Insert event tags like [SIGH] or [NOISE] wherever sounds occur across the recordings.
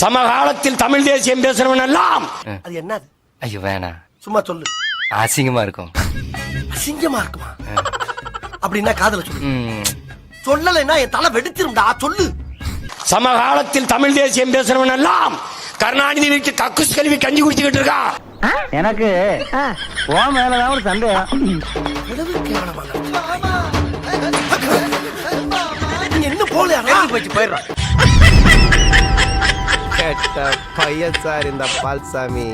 சமகாலத்தில் தமிழ் தேசியம் பேசுறவன் எல்லாம். அது என்னது? ஐயோ வேணாம். சும்மா சொல்லு. அசிங்கமா இருக்கும். அசிங்கமா இருக்குமா? அப்படின்னா காதல சொல்லு. சொல்லலைன்னா என் தலை வெடிச்சிரும்டா சொல்லு. சமகாலத்தில் தமிழ் தேசியம் பேசுறவன் எல்லாம் கருணாநிதி வீட்டு கக்குஸ் கல்வி கஞ்சி குடிச்சுக்கிட்டு இருக்கான் எனக்கு உன் மேலதான் ஒரு சந்தேகம். என்ன போல போயிடுறான் கெட்ட பையன் சார் இந்த பால்சாமி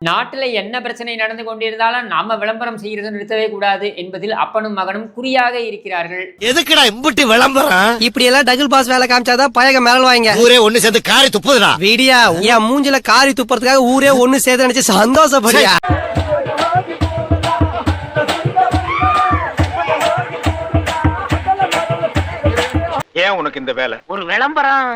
நாட்டில் என்ன பிரச்சனை நடந்து கொண்டிருந்தாலும் நாம விளம்பரம் செய்யறது நிறுத்தவே கூடாது என்பதில் அப்பனும் மகனும் குறியாக இருக்கிறார்கள் எதுக்குடா இம்புட்டு விளம்பரம் இப்படி எல்லாம் டபுள் பாஸ் வேலை காமிச்சாதான் பயக மேல வாங்க ஊரே ஒண்ணு சேர்ந்து காரி துப்புதுடா விடியா என் மூஞ்சில காரி துப்புறதுக்காக ஊரே ஒண்ணு சேர்த்து நினைச்சு சந்தோஷப்படியா உனக்கு இந்த வேலை? ஒரு விளம்பரம்?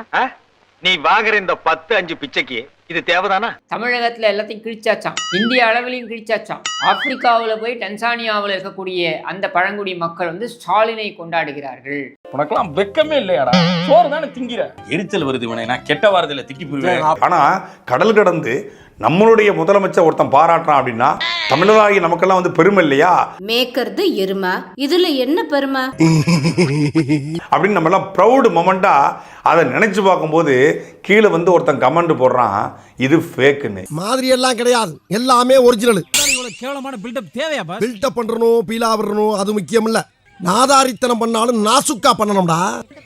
நீ வாங்குற இந்த பத்து அஞ்சு பிச்சைக்கு இது தேவைதானா? தமிழகத்துல எல்லாத்தையும் கிழிச்சாச்சாம். இந்திய அளவிலையும் கிழிச்சாச்சாம். ஆப்பிரிக்காவில் போய் டென்சானியாவில் இருக்கக்கூடிய அந்த பழங்குடி மக்கள் வந்து ஸ்டாலினை கொண்டாடுகிறார்கள். உனக்கெல்லாம் வெக்கமே இல்லையாடா? சோறு தானே திங்கிற? எரிச்சல் வருது இவனை. நான் கெட்ட வாரத்துல திட்டி போயிருவேன் ஆனா கடல் கடந்து நம்மளுடைய முதலமைச்சர் ஒருத்தன் பாராட்டுறான் அப்படின்னா தமிழராகி நமக்கெல்லாம் வந்து பெருமை இல்லையா? மேய்க்கிறது எருமை. இதுல என்ன பெருமை? அப்படின்னு நம்ம எல்லாம் ப்ரௌடு மொமெண்டா அதை நினைச்சு பார்க்கும்போது கீழே வந்து ஒருத்தன் கமெண்ட் போடுறான் இது ஃபேக்குன்னு மாதிரி எல்லாம் கிடையாது எல்லாமே ஒரிஜினல் கேவலமான பில்டப் தேவையா பில்டப் பண்றணும் பீலா விடணும் அது முக்கியம் இல்ல நாதாரித்தனம் பண்ணாலும் நாசுக்கா பண்ணணும்டா.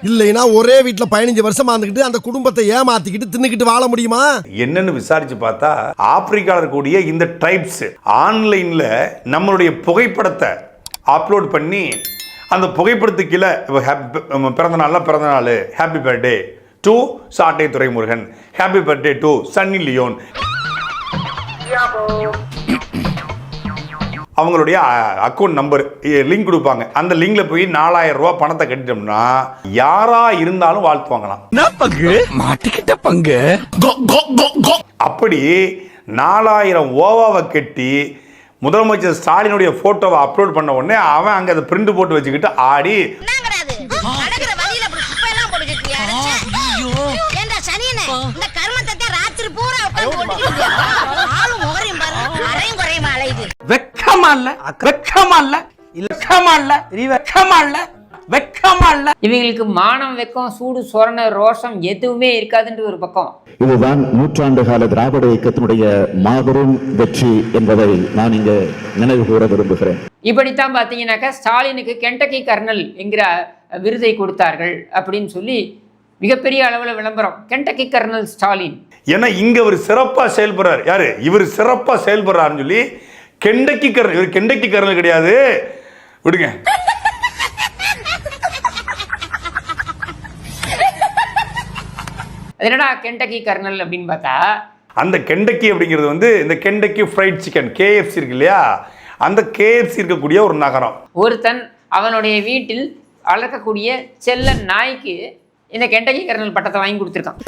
இல்லைன்னா ஒரே வீட்டுல பதினஞ்சு வருஷமா இருந்துக்கிட்டு அந்த குடும்பத்தை ஏமாத்திக்கிட்டு தின்னுக்கிட்டு வாழ முடியுமா? என்னன்னு விசாரிச்சு பார்த்தா ஆப்பிரிக்காவில் இருக்கக்கூடிய இந்த ட்ரைப்ஸ் ஆன்லைன்ல நம்மளுடைய புகைப்படத்தை அப்லோட் பண்ணி அந்த புகைப்படத்துக்கு கீழே பிறந்த நாள்ல பிறந்த நாள் happy birthday to Sattai Duraimurugan happy birthday to Sunny Leone. அவங்களுடைய அக்கௌண்ட் நம்பர் லிங்க் கொடுப்பாங்க. அந்த லிங்க்ல போய் நாலாயிரம் ரூபாய் பணத்தை கட்டிட்டோம்னா யாரா இருந்தாலும் வாழ்த்துவாங்களாம் மாட்டிக்கிட்ட பங்கு. அப்படி நாலாயிரம் ஓவாவை கட்டி முதலமைச்சர் ஸ்டாலினுடைய போட்டோவை அப்லோட் பண்ண உடனே அவன் அங்க அதை பிரிண்ட் போட்டு வச்சுக்கிட்டு ஆடி. சனியனே இந்த கர்மத்தை ராத்திரி பூரா வெக்கமா இல்ல வெக்கமா இல்ல. வெக்கமா இல்ல வெக்கமா இல்ல வெக்கமா இல்ல இவங்களுக்கு மானம் வெக்கம் சூடு சொரண ரோஷம் எதுவுமே இருக்காதுன்ற ஒரு பக்கம். இதுதான் நூற்றாண்டு கால திராவிட இயக்கத்தினுடைய மாபெரும் வெற்றி என்பதை நான் இங்கு நினைவு கூற விரும்புகிறேன். இப்படித்தான் பார்த்தீங்கன்னாக்கா ஸ்டாலினுக்கு கெண்டக்கி கர்னல் என்கிற விருதை கொடுத்தார்கள் அப்படின்னு சொல்லி மிகப்பெரிய அளவில் விளம்பரம். Kentucky colonel Stalin. ஏன்னா இங்க அவர் சிறப்பா செயல்படுறார். யாரு? இவர் சிறப்பா செயல்படுறாருன்னு சொல்லி கெண்டக்கி கரண் இவர் கெண்டக்கி கரணல் கிடையாது. விடுங்க. அது என்னடா கெண்டக்கி கர்னல் அப்படின்னு பார்த்தா? அந்த கெண்டக்கி அப்படிங்கிறது வந்து இந்த கெண்டக்கி ஃப்ரைட் சிக்கன் கேஎஃப்சி இருக்கு இல்லையா? அந்த கேஎஃப்சி இருக்கக்கூடிய ஒரு நகரம். ஒருத்தன் அவனுடைய வீட்டில் வளர்க்கக்கூடிய செல்ல நாய்க்கு இந்த கெண்டக்கி கர்னல் பட்டத்தை வாங்கி கொடுத்துருக்கான்.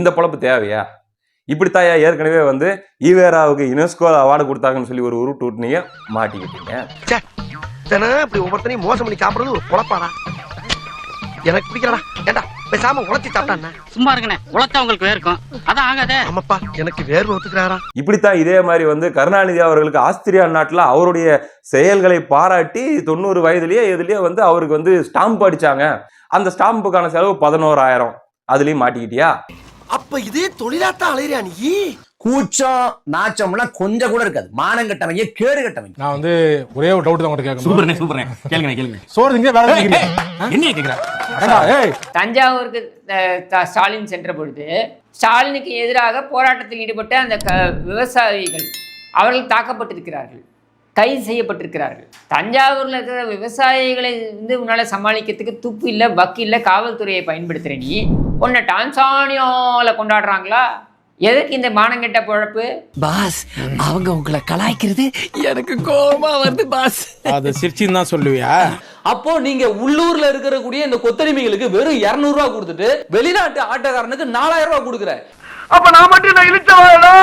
இந்த பொழப்பு தேவையா? இப்படித்தாயா ஏற்கனவே வந்து ஈவேராவுக்கு யுனெஸ்கோ அவார்டு கொடுத்தாங்கன்னு சொல்லி ஒரு உருட்டு விட்டுனீங்க மாட்டிக்கிட்டீங்க. இப்படி ஒவ்வொருத்தனையும் மோசம் பண்ணி சாப்பிடுறது ஒரு குழப்பாடா. எனக்கு பிடிக்கலடா. ஏண்டா பேசாம உழைச்சி சாப்பிட்டாண்ணா சும்மா இருங்கண்ணே உழைச்சா உங்களுக்கு வேர்க்கும். அதான் ஆகாதே. ஆமாப்பா எனக்கு வேர்வை ஒத்துக்கிறாரா இப்படித்தான் இதே மாதிரி வந்து கருணாநிதி அவர்களுக்கு ஆஸ்திரியா நாட்டில் அவருடைய செயல்களை பாராட்டி தொண்ணூறு வயதுலயே எதுலயே வந்து அவருக்கு வந்து ஸ்டாம்ப் அடிச்சாங்க. அந்த ஸ்டாம்புக்கான செலவு பதினோராயிரம். அதுலயும் மாட்டிக்கிட்டியா? அப்ப இதே தொழிலாத்தான் அலையிறியா நீ? கூச்சம் நாச்சம்லாம் கொஞ்சம் கூட இருக்காது. மானம் கட்டவங்க கேடு கட்டவங்க நான் வந்து ஒரே ஒரு டவுட் தான் உங்கள்கிட்ட கேட்கணும். சூப்பர் சூப்பர் கேளுங்க கேளுங்க சோறு திங்க வேலை என்ன கேக்குறேன் தஞ்சாவூருக்கு ஸ்டாலின் சென்ற பொழுது ஸ்டாலினுக்கு எதிராக போராட்டத்தில் ஈடுபட்ட அந்த க விவசாயிகள் அவர்கள் தாக்கப்பட்டிருக்கிறார்கள். கைது செய்யப்பட்டிருக்கிறார்கள். தஞ்சாவூரில் இருக்கிற விவசாயிகளை வந்து உன்னால் சமாளிக்கிறதுக்கு துப்பு இல்லை வக்கு இல்லை காவல்துறையை பயன்படுத்துகிற நீ உன்னை டான்சானியாவில் கொண்டாடுறாங்களா? எதுக்கு இந்த மானங்கெட்ட பொழப்பு? பாஸ் அவங்க உங்களை கலாய்க்கிறது எனக்கு கோபமா வருது பாஸ். அதை சிரிச்சின்னு தான் சொல்லுவியா? அப்போ நீங்க உள்ளூர்ல இருக்கிற கூடிய இந்த கொத்தடிமைகளுக்கு வெறும் 200 ரூபாய் கொடுத்துட்டு வெளிநாட்டு ஆட்டோக்காரனுக்கு நாலாயிரம் ரூபாய் கொடுக்குற. அப்ப நான் மட்டும் நான் இழுச்சவாடா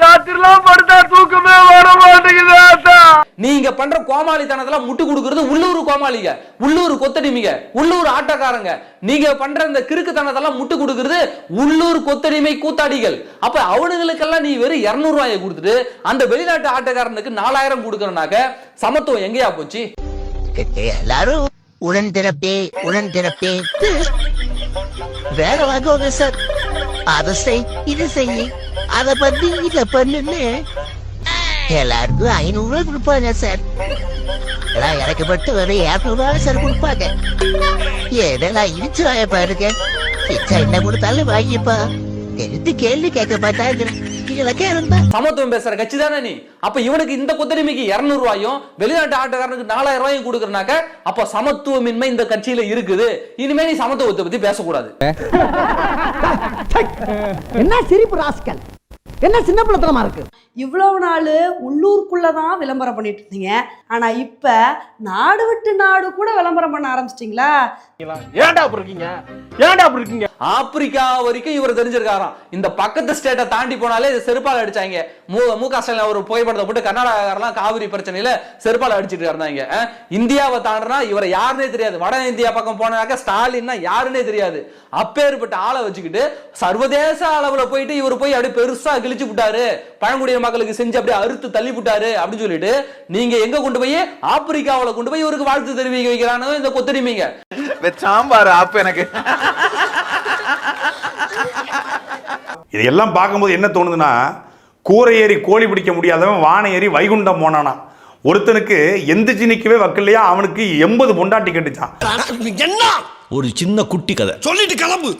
ராத்திரிலாம் படுத்தா தூக்கமே வர மாட்டேங்குது நீங்க பண்ற கோமாளித்தனத்தெல்லாம் முட்டு கொடுக்கறது உள்ளூர் கோமாளிங்க உள்ளூர் கொத்தடிமைங்க உள்ளூர் ஆட்டக்காரங்க. நீங்க பண்ற இந்த கிறுக்குத்தனத்தெல்லாம் முட்டு கொடுக்கறது உள்ளூர் கொத்தடிமை கூத்தாடிகள். அப்ப அவனுங்களுக்கெல்லாம் நீ வெறும் இருநூறு ரூபாயை கொடுத்துட்டு அந்த வெளிநாட்டு ஆட்டக்காரனுக்கு நாலாயிரம் கொடுக்கறனாக்க சமத்துவம் எங்கேயா போச்சு? எல்லாரும் உடன் திறப்பே உடன் திறப்பே. வேற வாங்குவாங்க சார். அதை செய் இது செய். அத பண்ணி இத பண்ணுன்னு எல்லாருக்கும் ஐநூறு ரூபாய் கொடுப்பாங்க சார் எல்லாம் எனக்கு மட்டும் வெறும் இரநூறு ரூபாய் சார் கொடுப்பாங்க. ஏடா இடிச்சு பாருங்க. இச்சா என்ன கொடுத்தாலும் வாங்கிப்பா. எடுத்து கேள்வி கேட்க மாட்டா இலக்கே இருந்தா. சமத்துவம் பேசுற கட்சி தானே நீ? அப்ப இவனுக்கு இந்த கொத்தடிமைக்கு இருநூறு ரூபாயும் வெளிநாட்டு ஆட்டக்காரனுக்கு நாலாயிரம் ரூபாயும் கொடுக்கறனாக்க அப்ப சமத்துவமின்மை இந்த கட்சியில இருக்குது. இனிமே நீ சமத்துவத்தை பத்தி பேசக்கூடாது. [LAUGHS] என்ன சிரிப்பு ராஸ்கல்? என்ன சின்ன பிள்ளைத்தனமா இருக்கு? இவ்வளவு நாள் உள்ளூருக்குள்ள தான் விளம்பரம் பண்ணிட்டு இருந்தீங்க. ஆனா இப்ப நாடு விட்டு நாடு கூட விளம்பரம் பண்ண ஆரம்பிச்சிட்டீங்களா? ஏன்டா அப்படி இருக்கீங்க? ஏன்டா அப்படி இருக்கீங்க? ஆப்பிரிக்கா வரைக்கும் இவர் தெரிஞ்சிருக்காராம். இந்த பக்கத்து ஸ்டேட்டை தாண்டி போனாலே இது செருப்பால் அடிச்சாங்க. மு மு க ஸ்டாலின் ஒரு புகைப்படத்தை போட்டு கர்நாடகாரெல்லாம் காவிரி பிரச்சனையில செருப்பால் அடிச்சிட்டு இருந்தாங்க இந்தியாவை தாண்டினா இவரை யாருன்னே தெரியாது. வட இந்தியா பக்கம் போனாக்க ஸ்டாலின்னா யாருன்னே தெரியாது. அப்பேற்பட்ட ஆளை வச்சுக்கிட்டு சர்வதேச அளவுல போயிட்டு இவர் போய் அப்படியே பெருசா கிழிச்சு விட்டாரு பழங்குடியின மக்களுக்கு செஞ்சு அப்படியே அறுத்து தள்ளி விட்டாரு அப்படின்னு சொல்லிட்டு நீங்க எங்க கொண்டு போய் ஆப்பிரிக்காவுல கொண்டு போய் இவருக்கு வாழ்த்து தெரிவிக்க வைக்கிறானு இந்த கொத்தடிமைங்க? சாம்பார் ஆப்பு எனக்கு. இதையெல்லாம் பார்க்கும்போது என்ன தோணுதுன்னா கூரை ஏறி கோழி பிடிக்க முடியாதவன் வானை ஏறி வைகுண்டம் போனானா? ஒருத்தனுக்கு எந்திரிச்சு நிக்கவே வக்கில்லையா அவனுக்கு எண்பது பொண்டாட்டி கட்டுச்சான். என்ன? ஒரு சின்ன குட்டி கதை. சொல்லிட்டு கிளம்பு.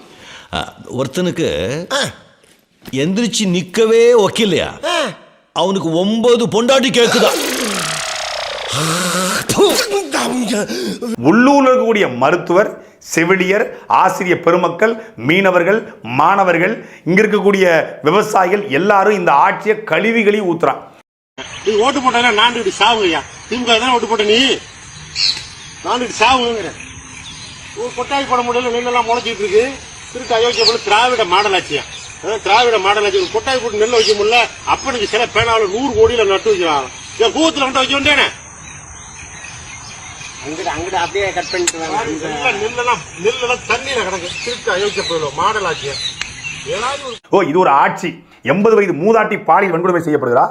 ஒருத்தனுக்கு எந்திரிச்சு நிக்கவே ஒக்கில்லையா அவனுக்கு ஒன்பது பொண்டாட்டி கேக்குதா? உள்ளூர்ல இருக்கக்கூடிய மருத்துவர் செவிலியர் ஆசிரியர் பெருமக்கள் மீனவர்கள் மாணவர்கள் இங்க இருக்கக்கூடிய விவசாயிகள் எல்லாரும் இந்த ஆட்சியை கழுவி ஊத்துறான். நீ ஓட்டு போட்டா நான்கு சாவுங்கய்யா திமுக தானே ஓட்டு போட்ட நீ? நான்கு சாவுங்கிற. ஒரு கொட்டாய் போட முடியல நெல்லெல்லாம் முளைச்சிட்டு இருக்கு. திருட்டு அயோக்கிய போல திராவிட மாடல் ஆச்சியா திராவிட மாடல் ஆட்சி ஒரு கொட்டாய் போட்டு நெல் வைக்க முடியல அப்பனுக்கு சில பேனாவில் நூறு கோடியில நட்டு வைக்கிறாங்க என் கூத்துல நட்டு வைக்க வேண்டியானே அங்கிட்ட அங்கிட்ட அப்படியே கட் பண்ணிட்டு நெல்லெல்லாம் நெல்லெல்லாம் தண்ணியில கிடக்கு. திருட்டு அயோக்கிய மாடல் ஒரு ஓ இது ஒரு ஆட்சி. எண்பது வயது மூதாட்டி பாலியல் வன்கொடுமை செய்யப்படுகிறா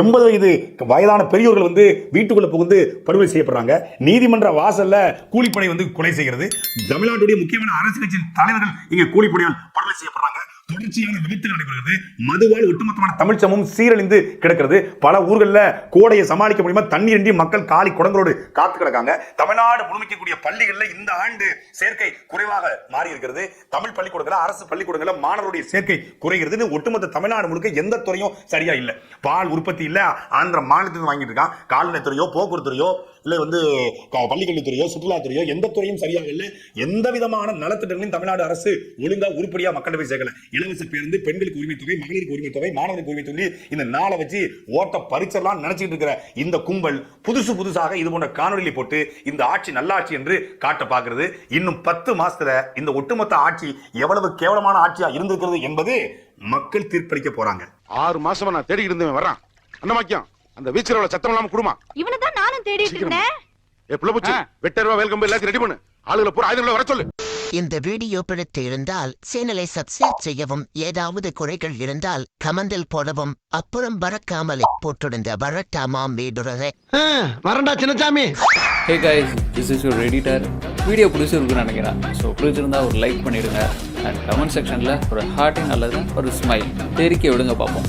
எண்பது வயது வயதான பெரியோர்கள் வந்து வீட்டுக்குள்ள புகுந்து படுகொலை செய்யப்படுறாங்க. நீதிமன்ற வாசல்ல கூலிப்படை வந்து கொலை செய்கிறது. தமிழ்நாட்டுடைய முக்கியமான அரசு கட்சியின் தலைவர்கள் இங்க கூலிப்படையால் படுகொலை செய்யப்படுறாங்க. தொடர்ச்சியான விபத்து நடைபெறுகிறது. மதுவால் ஒட்டுமொத்தமான தமிழ் சமூகம் சீரழிந்து கிடக்கிறது. பல ஊர்களில் கோடையை சமாளிக்க முடியுமா தண்ணீரின்றி மக்கள் காலி குடங்களோடு காத்து கிடக்காங்க. தமிழ்நாடு முழுமைக்கக்கூடிய பள்ளிகளில் இந்த ஆண்டு சேர்க்கை குறைவாக மாறி இருக்கிறது தமிழ் பள்ளிக்கூடங்கள அரசு பள்ளிக்கூடங்கள மாணவருடைய சேர்க்கை குறைகிறது ஒட்டுமொத்த தமிழ்நாடு முழுக்க எந்த துறையும் சரியா இல்லை. பால் உற்பத்தி இல்லை. ஆந்திர மாநிலத்தில் வாங்கிட்டு இருக்கான். கால்நடைத்துறையோ போக்குவரத்துறையோ இல்ல வந்து பள்ளிக்கல்வித்துறையோ சுற்றுலாத்துறையோ எந்த துறையும் சரியாக இல்லை. எந்த விதமான நலத்திட்டங்களையும் தமிழ்நாடு அரசு ஒழுங்கா உருப்படியா மக்கள் போய் சேர்க்கல. இலவச பேருந்து பெண்களுக்கு உரிமை தொகை மகளிருக்கு உரிமை தொகை மாணவருக்கு உரிமை தொகை இந்த நாளை வச்சு ஓட்ட பரிச்செல்லாம் நினைச்சிட்டு இருக்கிற இந்த கும்பல் புதுசு புதுசாக இது போன்ற காணொலியை போட்டு இந்த ஆட்சி நல்லாட்சி என்று காட்ட பார்க்கிறது. இன்னும் பத்து மாசத்துல இந்த ஒட்டுமொத்த ஆட்சி எவ்வளவு கேவலமான ஆட்சியா இருந்திருக்கிறது என்பது மக்கள் தீர்ப்பளிக்க போறாங்க. ஆறு மாசமா நான் தேடி இருந்தேன் வர்றான். அண்ணமாக்கியம் அந்த வீச்சரோட சத்தம் இல்லாம குடுமா? இவனை தான் நானும் தேடிட்டு இருந்தேன். ஏ புள்ள பூச்சி வெட்டருவா வேல்கம்பு எல்லாத்தையும் ரெடி பண்ணு. ஆளுகளை பூரா ஆயுதங்களை வர சொல்லு. இந்த வீடியோ பிடித்து இருந்தால் சேனலை சப்ஸ்கிரைப் செய்யவும் ஏதாவது குறைகள் இருந்தால் கமெண்டில் போடவும் அப்புறம் பறக்காமலே போட்டிருந்த வரட்டாமாம் வீடுறதை வரண்டா Chinnasamy hey guys this is your editor video பிடிச்சிருக்குன்னு நினைக்கிறேன். ஸோ பிடிச்சிருந்தா ஒரு லைக் பண்ணிடுங்க. அண்ட் கமெண்ட் செக்ஷனில் ஒரு ஹார்ட்டிங் அல்லது ஒரு ஸ்மைல் தெரிக்க விடுங்க பார்ப்போம்.